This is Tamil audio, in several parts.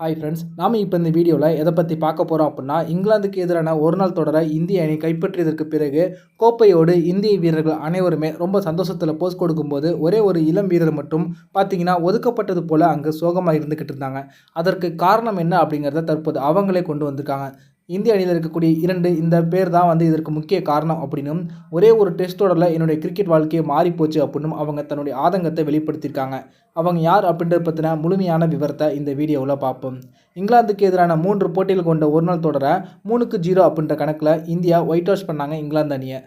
ஹாய் ஃப்ரெண்ட்ஸ் நாம் இப்போ இந்த வீடியோவில் எதை பற்றி பார்க்க போகிறோம் அப்படின்னா இங்கிலாந்துக்கு எதிரான ஒரு நாள் தொடரை இந்திய அணி கைப்பற்றியதற்கு பிறகு கோப்பையோடு இந்திய வீரர்கள் அனைவருமே ரொம்ப சந்தோஷத்தில் போஸ் கொடுக்கும்போது ஒரே ஒரு இளம் வீரர் மட்டும் பார்த்தீங்கன்னா ஒதுக்கப்பட்டது போல் அங்கே சோகமாக இருந்துக்கிட்டு இருந்தாங்க. அதற்கு காரணம் என்ன அப்படிங்கிறத தற்போது அவங்களே கொண்டு வந்திருக்காங்க. இந்திய அணியில் இருக்கக்கூடிய இரண்டு இந்த பேர் தான் வந்து இதற்கு முக்கிய காரணம் அப்படின்னும் ஒரே ஒரு டெஸ்ட் தொடரில் என்னுடைய கிரிக்கெட் வாழ்க்கையை மாறிப்போச்சு அப்படின்னும் அவங்க தன்னுடைய ஆதங்கத்தை வெளிப்படுத்தியிருக்காங்க. அவங்க யார் அப்படின்றத பற்றின முழுமையான விவரத்தை இந்த வீடியோவில் பார்ப்போம். இங்கிலாந்துக்கு எதிரான மூன்று போட்டிகள் கொண்ட ஒரு நாள் தொடரை மூணுக்கு ஜீரோ அப்படின்ற கணக்கில் இந்தியா ஒயிட் வாஷ் பண்ணாங்க இங்கிலாந்து அணியை.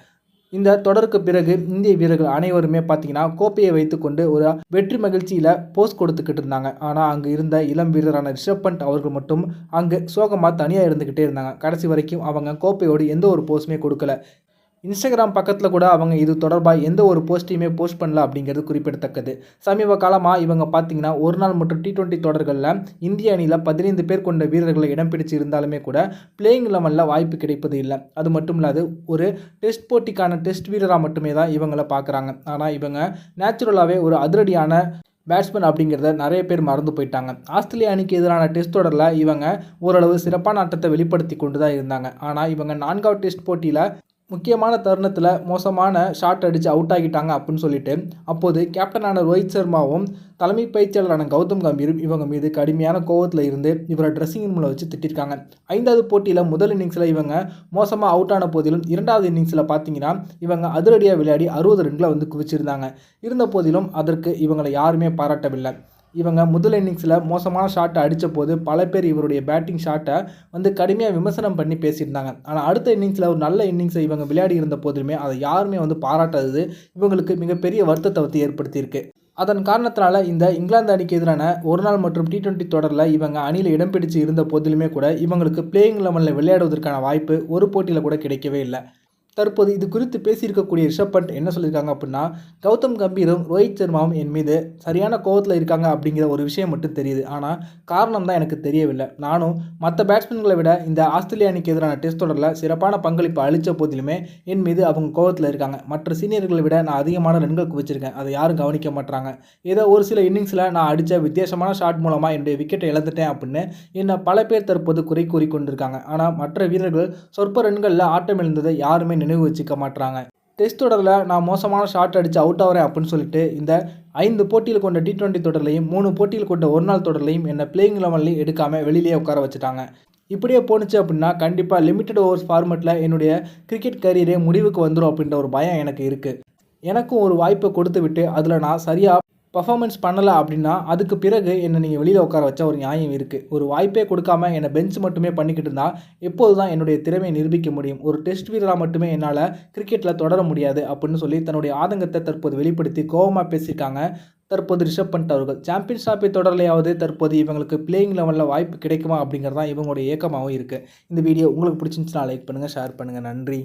இந்த தொடருக்கு பிறகு இந்திய வீரர்கள் அனைவருமே பார்த்தீங்கன்னா கோப்பையை வைத்துக்கொண்டு ஒரு வெற்றி மகிழ்ச்சியில் போஸ்ட் கொடுத்துக்கிட்டு இருந்தாங்க. ஆனால் அங்கே இருந்த இளம் வீரரான ரிஷப் பண்ட் அவர்கள் மட்டும் அங்கே சோகமாக தனியாக இருந்துக்கிட்டே இருந்தாங்க. கடைசி வரைக்கும் அவங்க கோப்பையோடு எந்த ஒரு போஸ்ட்டுமே கொடுக்கல. இன்ஸ்டாகிராம் பக்கத்தில் கூட அவங்க இது தொடர்பாக எந்த ஒரு போஸ்ட்டையுமே போஸ்ட் பண்ணல அப்படிங்கிறது குறிப்பிடத்தக்கது. சமீப காலமாக இவங்க பார்த்தீங்கன்னா ஒரு நாள் மற்றும் டி டுவெண்ட்டி தொடர்களில் இந்திய அணியில் பதினைந்து பேர் கொண்ட வீரர்களை இடம் பிடிச்சு இருந்தாலுமே கூட பிளேயிங் லெவலில் வாய்ப்பு கிடைப்பது இல்லை. அது மட்டும் இல்லாது ஒரு டெஸ்ட் போட்டிக்கான டெஸ்ட் வீரராக மட்டுமே தான் இவங்களை பார்க்குறாங்க ஆனால் இவங்க நேச்சுரலாகவே ஒரு அதிரடியான பேட்ஸ்மேன் அப்படிங்கிறத நிறைய பேர் மறந்து போயிட்டாங்க. ஆஸ்திரேலிய அணிக்கு எதிரான டெஸ்ட் தொடரில் இவங்க ஓரளவு சிறப்பான ஆட்டத்தை வெளிப்படுத்தி கொண்டு தான் இருந்தாங்க. ஆனால் இவங்க நான்காவது டெஸ்ட் போட்டியில் முக்கியமான தருணத்தில் மோசமான ஷாட் அடித்து அவுட் ஆகிட்டாங்க அப்படின்னு சொல்லிட்டு அப்போது கேப்டனான ரோஹித் சர்மாவும் தலைமை பயிற்சியாளரான கௌதம் கம்பீரும் இவங்க மீது கடுமையான கோவத்தில் இருந்து இவரை ட்ரெஸ்ஸிங் ரூமில் வச்சு திட்டிருக்காங்க. ஐந்தாவது போட்டியில் முதல் இன்னிங்ஸில் இவங்க மோசமாக அவுட் ஆன போதிலும் இரண்டாவது இன்னிங்ஸில் பார்த்தீங்கன்னா இவங்க அதிரடியாக விளையாடி அறுபது ரன்களை வந்து குவிச்சிருந்தாங்க. இருந்த போதிலும் அதற்கு இவங்களை யாருமே பாராட்டவில்லை. இவங்க முதல் இன்னிங்ஸில் மோசமான ஷாட்டை அடித்த போது பல பேர் இவருடைய பேட்டிங் ஷாட்டை வந்து கடுமையாக விமர்சனம் பண்ணி பேசியிருந்தாங்க. ஆனால் அடுத்த இன்னிங்ஸில் ஒரு நல்ல இன்னிங்ஸை இவங்க விளையாடி இருந்த போதுமே அதை யாருமே வந்து பாராட்டாதது இவங்களுக்கு மிகப்பெரிய வருத்தத்தை வந்து ஏற்படுத்தியிருக்கு. அதன் காரணத்தினால இந்த இங்கிலாந்து அணிக்கு எதிரான ஒரு நாள் மற்றும் டி டுவெண்ட்டி தொடரில் இவங்க அணியில் இடம் பிடிச்சு இருந்த போதிலுமே கூட இவங்களுக்கு பிளேயிங் லெவலில் விளையாடுவதற்கான வாய்ப்பு ஒரு போட்டியில் கூட கிடைக்கவே இல்லை. தற்போது இது குறித்து பேசியிருக்கக்கூடிய ரிஷப் பண்ட் என்ன சொல்லியிருக்காங்க அப்படின்னா கௌதம் கம்பீரும் ரோஹித் சர்மாவும் என் மீது சரியான கோவத்தில் இருக்காங்க அப்படிங்கிற ஒரு விஷயம் மட்டும் தெரியுது. ஆனால் காரணம் தான் எனக்கு தெரியவில்லை. நானும் மற்ற பேட்ஸ்மேன்களை விட இந்த ஆஸ்திரேலிய அணிக்கு எதிரான டெஸ்ட் தொடரில் சிறப்பான பங்களிப்பு அளித்த போதிலுமே என் மீது அவங்க கோவத்தில் இருக்காங்க. மற்ற சீனியர்களை விட நான் அதிகமான ரன்கள் குவிச்சிருக்கேன். அதை யாரும் கவனிக்க மாட்டாங்க ஏதோ ஒரு சில இன்னிங்ஸில் நான் அடித்த வித்தியாசமான ஷாட் மூலமாக என்னுடைய விக்கெட்டை இழந்துட்டேன் அப்படின்னு என்னை பல பேர் தற்போது குறை கூறி கொண்டிருக்காங்க ஆனால் மற்ற வீரர்கள் சொற்ப ரன்களில் ஆட்டம் எழுந்ததை யாருமே நினைவு வச்சுக்க மாட்டாங்க டெஸ்ட் தொடரில் நான் மோசமான ஷாட் அடித்து அவுட் ஆகிறேன் அப்படின்னு சொல்லிட்டு இந்த ஐந்து போட்டியில் கொண்ட டி டுவெண்ட்டி தொடர்லையும் மூணு போட்டியில் கொண்ட ஒரு நாள் தொடர்லையும் என்னை பிளேயிங் லெவன்லையும் எடுக்காமல் வெளியிலேயே உட்கார வச்சுட்டாங்க. இப்படியே போணுச்சு அப்படின்னா கண்டிப்பாக லிமிட்டட் ஓவர்ஸ் ஃபார்மெட்டில் என்னுடைய கிரிக்கெட் கரியரே முடிவுக்கு வந்துடும் அப்படின்ற ஒரு பயம் எனக்கு இருக்குது எனக்கும் ஒரு வாய்ப்பை கொடுத்து விட்டு அதில் நான் சரியாக பர்ஃபார்மன்ஸ் பண்ணலை அப்படின்னா அதுக்கு பிறகு என்னை நீங்கள் வெளியில் உட்கார வச்ச ஒரு நியாயம் இருக்குது ஒரு வாய்ப்பே கொடுக்காம என்னை பெஞ்ச் மட்டுமே பண்ணிக்கிட்டு இருந்தால் எப்போது தான் என்னுடைய திறமையை நிரூபிக்க முடியும். ஒரு டெஸ்ட் வீரராக மட்டுமே என்னால் கிரிக்கெட்டில் தொடர முடியாது அப்படின்னு சொல்லி தன்னுடைய ஆதங்கத்தை தற்போது வெளிப்படுத்தி கோபமாக பேசியிருக்காங்க தற்போது ரிஷப் பண்ட் அவர்கள். சாம்பியன்ஸ் டிராஃபி தொடர்லையாவது தற்போது இவங்களுக்கு பிளேயிங் லெவலில் வாய்ப்பு கிடைக்குமா அப்படிங்கிறது தான் இவங்களுடைய ஏக்கமாகவும் இருக்குது இந்த வீடியோ உங்களுக்கு பிடிச்சிருந்துச்சுன்னா லைக் பண்ணுங்கள் ஷேர் பண்ணுங்கள் நன்றி.